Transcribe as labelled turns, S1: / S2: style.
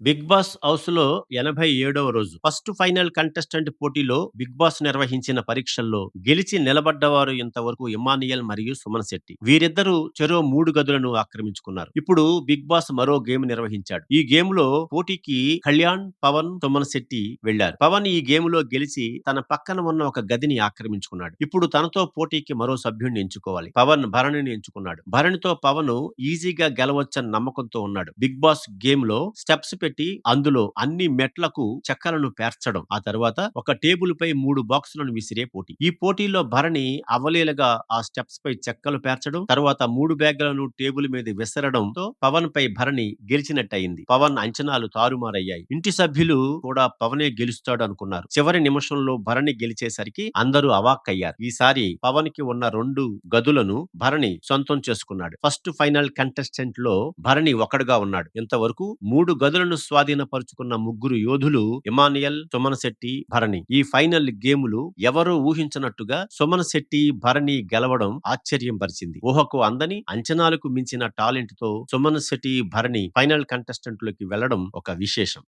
S1: Big boss హౌస్లో ఎనభై ఏడవ రోజు ఫస్ట్ ఫైనల్ కంటెస్టెంట్ పోటీలో బిగ్ బాస్ నిర్వహించిన పరీక్షల్లో గెలిచి నిలబడ్డవారు ఇంతవరకు ఇమానియల్ మరియు సుమన్ శెట్టి. వీరిద్దరూ చెరో మూడు గదులను ఆక్రమించుకున్నారు. ఇప్పుడు బిగ్ బాస్ మరో గేమ్ నిర్వహించాడు. ఈ గేమ్లో పోటీకి కళ్యాణ్ పవన్ సుమన్ శెట్టి వెళ్ళారు పవన్ ఈ గేమ్లో గెలిచి తన పక్కన ఉన్న ఒక గదిని ఆక్రమించుకున్నాడు. ఇప్పుడు తనతో పోటీకి మరో సభ్యుడిని ఎంచుకోవాలి. పవన్ భరణిని ఎంచుకున్నాడు. భరణితో పవన్ ఈజీగా గెలవచ్చని నమ్మకంతో ఉన్నాడు. బిగ్ బాస్ గేమ్లో స్టెప్స్ పెట్టి అందులో అన్ని మెట్లకు చెక్కలను పేర్చడం. ఆ తర్వాత ఒక టేబుల్ పై మూడు బాక్సులను విసిరే పోటీ. ఈ పోటీలో భరణి అవలీలగా ఆ స్టెప్స్ పై చెక్కలు పేర్చడం తర్వాత మూడు బ్యాగ్లను టేబుల్ మీద విసరడంతో పవన్ పై భరణి గెలిచినట్టయింది. పవన్ అంచనాలు తారుమారయ్యాయి. ఇంటి సభ్యులు కూడా పవనే గెలుస్తాడు అనుకున్నారు చివరి నిమిషంలో భరణి గెలిచేసరికి అందరూ అవాక్కయ్యారు. ఈసారి పవన్కి ఉన్న రెండు గదులను భరణి సొంతం చేసుకున్నాడు. ఫస్ట్ ఫైనల్ కంటెస్టెంట్లో భరణి ఒకడుగా ఉన్నాడు. ఇంతవరకు మూడు గదులను స్వాధీనపరుచుకున్న ముగ్గురు యోధులు ఇమానియల్ సుమన్ శెట్టి భరణి. ఈ ఫైనల్ గేములు ఎవరూ ఊహించినట్టుగా సుమన్ శెట్టి భరణి గెలవడం ఆశ్చర్యం పరిచింది ఊహకు అందని అంచనాలకు మించిన టాలెంట్తో సుమన్ శెట్టి భరణి ఫైనల్ కంటెస్టెంట్లోకి వెళ్ళడం ఒక విశేషం.